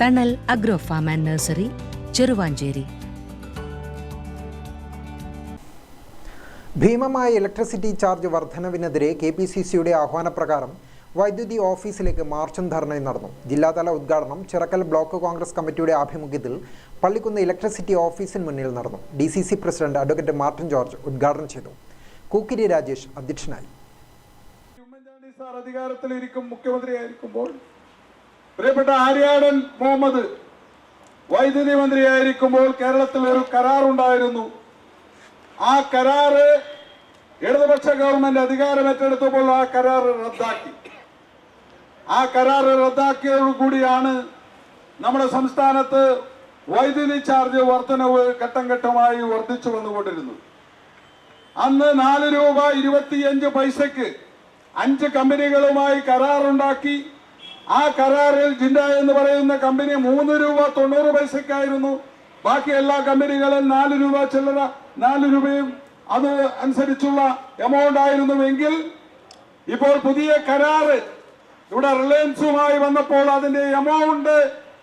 Thanal agro farm and nursery Cheruvanchery ഭീമമായ electricity charge വർധനവിനെതിരെ K P C സിയുടെ ആഹ്വാനപ്രകാരം വൈദ്യുതി ഓഫീസിലേക്ക് മാർച്ചും ധർണയും നടന്നു. ജില്ലാതല ഉദ്ഘാടനം ചിറക്കൽ ബ്ലോക്ക് കോൺഗ്രസ് കമ്മിറ്റിയുടെ ആഭിമുഖ്യത്തിൽ പള്ളിക്കുന്ന് ഇലക്ട്രിസിറ്റി ഓഫീസിന് മുന്നിൽ നടന്നു. D C C president advocate Martin George ഉദ്ഘാടനം ചെയ്തു. കൂക്കിരി രാജേഷ് അധ്യക്ഷനായി. ഉമ്മൻചാണ്ടി സാർ അധികാരത്തിലിരിക്കും മുഖ്യമന്ത്രിയായിരിക്കുമ്പോൾ പ്രിയപ്പെട്ട ആര്യാടൻ മുഹമ്മദ് വൈദ്യുതി മന്ത്രിയായിരിക്കുമ്പോൾ കേരളത്തിൽ ഒരു കരാറുണ്ടായിരുന്നു. ആ കരാറ് ഇടതുപക്ഷ ഗവൺമെന്റ് അധികാരം ഏറ്റെടുത്തപ്പോൾ ആ കരാറ് റദ്ദാക്കി. ആ കരാറ് റദ്ദാക്കിയതോടുകൂടിയാണ് നമ്മുടെ സംസ്ഥാനത്ത് വൈദ്യുതി ചാർജ് വർധനവ് ഘട്ടം ഘട്ടമായി വർദ്ധിച്ചു വന്നുകൊണ്ടിരുന്നത്. അന്ന് നാല് രൂപ ഇരുപത്തിയഞ്ച് പൈസക്ക് അഞ്ച് കമ്പനികളുമായി കരാറുണ്ടാക്കി ആ കരാറിൽ ജിൻഡ എന്ന് പറയുന്ന കമ്പനി മൂന്ന് രൂപ തൊണ്ണൂറ് പൈസക്കായിരുന്നു. ബാക്കി എല്ലാ കമ്പനികളും നാല് രൂപ ചില്ലറ നാല് രൂപയും അത് അനുസരിച്ചുള്ള എമൗണ്ട് ആയിരുന്നുവെങ്കിൽ ഇപ്പോൾ പുതിയ കരാറ് ഇവിടെ റിലയൻസുമായി വന്നപ്പോൾ അതിന്റെ എമൗണ്ട്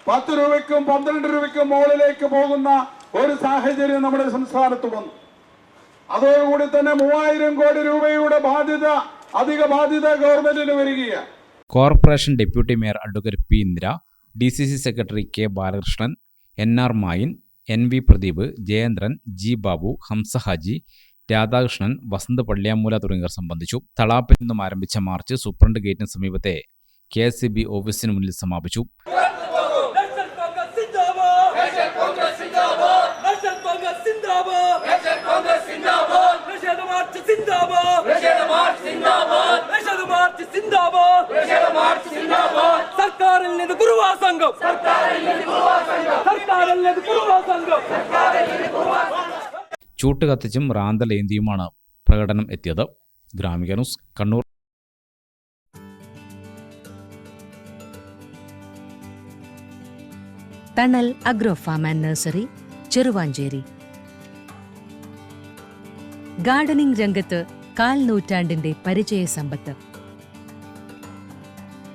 പത്ത് രൂപയ്ക്കും പന്ത്രണ്ട് രൂപയ്ക്കും മുകളിലേക്ക് പോകുന്ന ഒരു സാഹചര്യം നമ്മുടെ സംസ്ഥാനത്ത് വന്നു. അതോടുകൂടി തന്നെ മൂവായിരം കോടി രൂപയുടെ ബാധ്യത അധിക ബാധ്യത ഗവൺമെന്റിന് വരികയാണ്. Corporation deputy mayor advocate P Indira D C C secretary K Balakrishnan N R Mayin N V Pradeep Jayendran G. Babu Hamsa Haji Radhakrishnan Vasanth Palliyamoola തുടങ്ങിയവർ സംബന്ധിച്ചു. തളാപ്പിൽ നിന്നും ആരംഭിച്ച മാർച്ച് സൂപ്രണ്ട് ഗേറ്റിന് സമീപത്തെ കെ എസ് സി ബി ഓഫീസിന് മുന്നിൽ സമാപിച്ചു. കുറുവാ സംഘം. ചൂട്ട് കത്തിച്ചും റാന്തലേന്തിയുമാണ് പ്രകടനം എത്തിയത്. Gramika news Kannur. Thanal agro farm and nursery Cheruvanchery. Gardening രംഗത്ത് കാൽ നൂറ്റാണ്ടിന്റെ പരിചയ സമ്പത്ത്